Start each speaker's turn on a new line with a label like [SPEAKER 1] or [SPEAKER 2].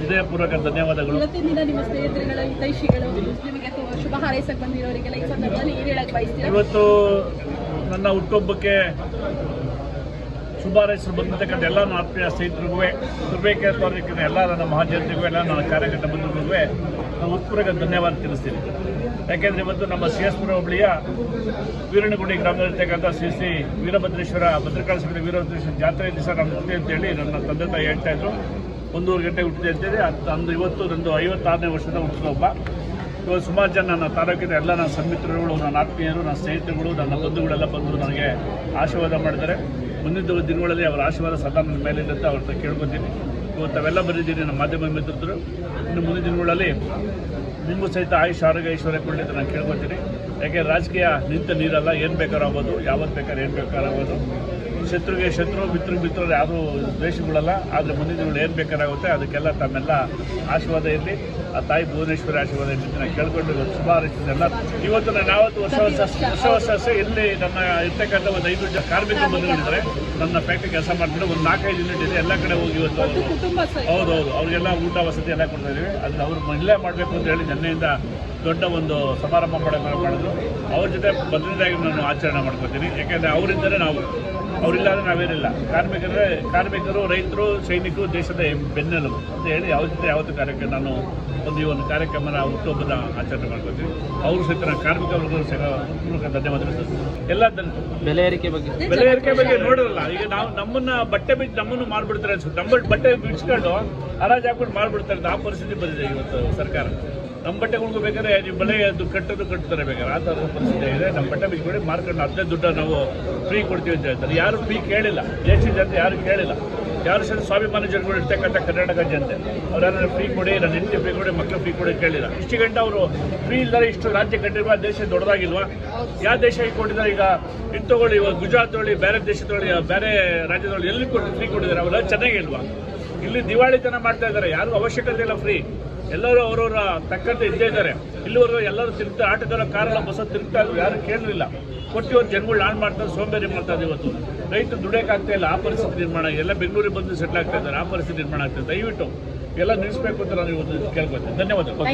[SPEAKER 1] ಹೃದಯಪೂರ್ವಕ ಧನ್ಯವಾದಗಳು.
[SPEAKER 2] ಇವತ್ತಿನ ದಿನ ನಿಮ್ಮ ಸ್ನೇಹಿತರುಗಳು ಹಿತೈಷಿಗಳು ನಿಮಗೆ ಶುಭ ಹಾರೈಸಕ್ಕೆ ಬಂದಿರೋರಿಗೆಲ್ಲ ಈ ಸಂದರ್ಭದಲ್ಲಿ ಏನು ಹೇಳಕ್ ಬಯಸ್ತೀರಾ?
[SPEAKER 1] ಇವತ್ತು ನನ್ನ ಹುಟ್ಟುಹಬ್ಬಕ್ಕೆ ಶುಭ ಹಾರೈಸಲು ಬಂದಿರ್ತಕ್ಕಂಥ ಎಲ್ಲ ನನ್ನ ಆತ್ಮೀಯ ಸ್ನೇಹಿತರಿಗೂ ದುರ್ಬೇಕೇಶ್ವರಕ್ಕೆ ಎಲ್ಲ ನನ್ನ ಮಹಾಜನತೆಗೂ ಎಲ್ಲ ನನ್ನ ಕಾರ್ಯಕರ್ತ ಬಂಧುಗಳಿಗೂ ನಾನು ಉತ್ಪೂರ್ವಕ ಧನ್ಯವಾದ ತಿಳಿಸ್ತೀನಿ. ಯಾಕೆಂದರೆ ಇವತ್ತು ನಮ್ಮ ಸಿ ಎಸ್ ಪುರ ಹೋಬಳಿಯ ವೀರಣಗುಡಿ ಗ್ರಾಮದಲ್ಲಿರ್ತಕ್ಕಂಥ ಸಿ ಸಿ ವೀರಭದ್ರೇಶ್ವರ ಭದ್ರಕಾಳ ಸಮಯ ವೀರಭದ್ರೇಶ್ವರ ಜಾತ್ರೆ ದಿವಸ ನಾನು ಹುಟ್ಟಿದೆ ಅಂತೇಳಿ ನನ್ನ ತಂದೆ ತಾಯಿ ಹೇಳ್ತಾ ಇದ್ರು. ಒಂದೂವರೆ ಗಂಟೆ ಹುಟ್ಟಿದೆ ಅಂತೇಳಿ. ಅದು ಅಂದು ಇವತ್ತು ನಂದು ಐವತ್ತಾರನೇ ವರ್ಷದ ಹುಟ್ಟಿದೊಬ್ಬ. ಇವತ್ತು ಸುಮಾರು ಜನ ನನ್ನ ತಾಲೂಕಿನ ಎಲ್ಲ ನನ್ನ ಸನ್ಮಿತ್ರಗಳು ನನ್ನ ಆತ್ಮೀಯರು, ನನ್ನ ಸ್ನೇಹಿತರುಗಳು, ನನ್ನ ಬಂಧುಗಳೆಲ್ಲ ಬಂದರು ನನಗೆ ಆಶೀರ್ವಾದ ಮಾಡಿದ್ದಾರೆ. ಮುಂದಿನ ದಿನಗಳಲ್ಲಿ ಅವರ ಆಶೀರ್ವಾದ ಸದಾ ನನ್ನ ಮೇಲೆ ಇರುತ್ತೆ ಅವ್ರ ಹತ್ರ ಕೇಳ್ಕೊತೀನಿ. ಇವತ್ತು ಅವೆಲ್ಲ ಬಂದಿದ್ದೀನಿ ನಮ್ಮ ಮಾಧ್ಯಮ ಮಿತ್ರರು. ಇನ್ನು ಮುಂದಿನ ದಿನಗಳಲ್ಲಿ ನಿಮಗೂ ಸಹಿತ ಆಯುಷ್ ಆರೋಗ್ಯ ಐಶ್ವರ್ಯ ಕೊಡಲಿ ಅಂತ ನಾನು ಕೇಳ್ಕೊತೀನಿ ಯಾಕೆ ರಾಜಕೀಯ ನಿಂತ ನೀರಲ್ಲ, ಏನು ಬೇಕಾದ್ರೂ ಆಗ್ಬೋದು, ಯಾವತ್ತು ಬೇಕಾದ್ರೆ ಏನು ಬೇಕಾದ್ರೂ ಆಗ್ಬೋದು. ಶತ್ರುಗೆ ಶತ್ರು ಮಿತ್ರ ಮಿತ್ರ ಯಾರು ದ್ವೇಷಗಳಲ್ಲ ಆದರೆ ಮುಂದಿನ ದಿನಗಳು ಏನು ಬೇಕಾಗುತ್ತೆ ಅದಕ್ಕೆಲ್ಲ ತಮ್ಮೆಲ್ಲ ಆಶೀರ್ವಾದ ಇರಲಿ. ಆ ತಾಯಿ ಭುವನೇಶ್ವರಿ ಆಶೀರ್ವಾದ ಇರಲಿ ನಾನು ಕೇಳ್ಕೊಂಡು ಇವತ್ತು ಶುಭ ಇವತ್ತು ನಾನು ಯಾವತ್ತು ಹೊಸ ಹೊಸ ಹೊಸ ಹೊಸ ಇಲ್ಲಿ ನನ್ನ ಇರ್ತಕ್ಕಂಥ ಒಂದು ಐದು ಜನ ಕಾರ್ಮಿಕರು ಬಂದುಕೊಂಡಿದ್ದಾರೆ ನನ್ನ ಫ್ಯಾಕ್ಟ್ರಿ ಕೆಲಸ ಮಾಡ್ತಾರೆ ಒಂದು ನಾಲ್ಕೈದು ಯೂನಿಟ್ ಇದೆ. ಎಲ್ಲ ಕಡೆ ಹೋಗಿ ಇವತ್ತು ಹೌದು ಹೌದು ಅವರಿಗೆಲ್ಲ ಊಟ ವಸತಿ ಎಲ್ಲ ಕೊಡ್ತಾ ಇದೀವಿ ಅದನ್ನ ಅವ್ರು ಮಹಿಳೆ ಮಾಡಬೇಕು ಅಂತ ಹೇಳಿ ನಿನ್ನೆಯಿಂದ ದೊಡ್ಡ ಒಂದು ಸಮಾರಂಭ ಮಾಡೋಕೆ ಮಾಡಿದ್ರು. ಅವ್ರ ಜೊತೆ ಬದಲಿದಾಗಿ ನಾನು ಆಚರಣೆ ಮಾಡ್ಕೊತೀನಿ. ಯಾಕೆಂದರೆ ಅವರಿಂದಲೇ ನಾವು ಅವರಿಲ್ಲಾದ್ರೆ ನಾವೇನಿಲ್ಲ. ಕಾರ್ಮಿಕರೇ ಕಾರ್ಮಿಕರು ರೈತರು ಸೈನಿಕರು ದೇಶದ ಬೆನ್ನೆಲುಬು. ಅಂತ ಹೇಳಿ ಯಾವ ಜೊತೆ ಯಾವತ್ತು ಕಾರ್ಯಕ್ರಮ ನಾನು ಒಂದು ಈ ಒಂದು ಕಾರ್ಯಕ್ರಮನ ಹುಟ್ಟುಹಬ್ಬದ ಆಚರಣೆ ಮಾಡ್ಕೊತೀವಿ ಅವರು ಸಹಿತ ನಾನು ಕಾರ್ಮಿಕ ವರ್ಗದ ಸಹ ಮೂಲಕ ಧನ್ಯವಾದ ತಿಳಿಸ್ತೀನಿ. ಎಲ್ಲ
[SPEAKER 3] ಬೆಲೆ ಏರಿಕೆ ಬಗ್ಗೆ.
[SPEAKER 1] ಬೆಲೆ ಏರಿಕೆ ಬಗ್ಗೆ ನೋಡಿರಲ್ಲ. ಈಗ ನಾವು ನಮ್ಮನ್ನ ಬಟ್ಟೆ ಬಿಟ್ಟು ನಮ್ಮನ್ನು ಮಾಡಿಬಿಡ್ತಾರೆ ನಮ್ಮ ಬಟ್ಟೆ ಬಿಡಿಸ್ಕೊಂಡು ಹರಾಜ್ ಹಾಕ್ಬಿಟ್ಟು ಮಾಡ್ಬಿಡ್ತಾರೆ ಆ ಪರಿಸ್ಥಿತಿ ಬಂದಿದೆ ಇವತ್ತು ಸರ್ಕಾರ. ನಮ್ಮ ಬಟ್ಟೆಗಳಿಗೂ ಬೇಕಾದ್ರೆ ನೀವು ಬೆಲೆ ಅದು ಕಟ್ಟೋದು ಕಟ್ತಾರೆ ಬೇಕಾದ್ರೆ. ಆ ಥರದ ಪರಿಸ್ಥಿತಿ ಇದೆ. ನಮ್ಮ ಬಟ್ಟೆ ಬಿಚ್ಕೊಡಿ ಮಾರ್ಕೊಂಡು ಅದೇ ದುಡ್ಡು ನಾವು ಫ್ರೀ ಕೊಡ್ತೀವಿ ಅಂತ ಹೇಳ್ತಾರೆ. ಯಾರು ಫ್ರೀ ಕೇಳಿಲ್ಲ. ದೇಶದ ಜನತೆ ಯಾರು ಕೇಳಿಲ್ಲ. ಯಾರು ಸಹ ಸ್ವಾಭಿಮಾನ ಜನಗಳು ಇರ್ತಕ್ಕಂಥ ಕರ್ನಾಟಕ ಜನತೆ. ಅವ್ರು ಯಾರು ಫ್ರೀ ಕೊಡಿ, ನನ್ನ ಹೆಂಡತಿ ಫ್ರೀ ಕೊಡಿ, ಮಕ್ಕಳು ಫ್ರೀ ಕೊಡಿ ಕೇಳಿಲ್ಲ. ಇಷ್ಟು ಗಂಟೆ ಅವರು ಫ್ರೀ ಇಲ್ಲದೆ ಇಷ್ಟು ರಾಜ್ಯ ಕಟ್ಟಿರುವ ದೇಶ ದೊಡ್ಡದಾಗಿಲ್ವಾ? ಯಾವ ದೇಶ ಕೊಟ್ಟಿದ್ದಾರೆ? ಈಗ ಇದು ತಗೊಳ್ಳಿ ಇವಾಗ ಗುಜರಾತ್ ಬೇರೆ ದೇಶದೊಳಿ ಬೇರೆ ರಾಜ್ಯದೊಳಗೆ ಎಲ್ಲಿ ಕೊಟ್ಟು ಫ್ರೀ ಕೊಟ್ಟಿದ್ದಾರೆ? ಅವರೆಲ್ಲ ಚೆನ್ನಾಗಿಲ್ವಾ ಇಲ್ಲಿ ದಿವಾಳಿತನ ಮಾಡ್ತಾ ಇದ್ದಾರೆ. ಯಾರಿಗೂ ಅವಶ್ಯಕತೆ ಇಲ್ಲ ಫ್ರೀ ಎಲ್ಲರೂ ಅವರವರ ತಕ್ಕಂತೆ ಇದ್ದೇ ಇದ್ದಾರೆ. ಇಲ್ಲಿವರೆಗೂ ಎಲ್ಲರೂ ತಿರುಗ್ತಾ ಆಟಗಾರ ಕಾರಣ ಬಸ್ ತಿರುಗ್ತಾ ಯಾರು ಕೇಳಲಿಲ್ಲ ಕೊಟ್ಟು ಇವತ್ತು ಜನಗಳು ಹಾಳು ಮಾಡ್ತಾರೆ ಸೋಂಬೇರಿ ಇದೆ ಇವತ್ತು. ರೈತರು ದುಡಿಯೋಕ್ಕಾಗ್ತಾ ಇಲ್ಲ, ಆ ಪರಿಸ್ಥಿತಿ ನಿರ್ಮಾಣ. ಎಲ್ಲ ಬೆಂಗಳೂರಿಗೆ ಬಂದು ಸೆಟ್ಲ್ ಆಗ್ತಾ ಇದ್ದಾರೆ, ಆ ಪರಿಸ್ಥಿತಿ ನಿರ್ಮಾಣ ಆಗ್ತದೆ ದಯವಿಟ್ಟು ಎಲ್ಲ ನಿಲ್ಲಿಸಬೇಕು ಅಂತ ನಾನು ಇವತ್ತು ಕೇಳ್ಕೊತೀನಿ ಧನ್ಯವಾದಗಳು.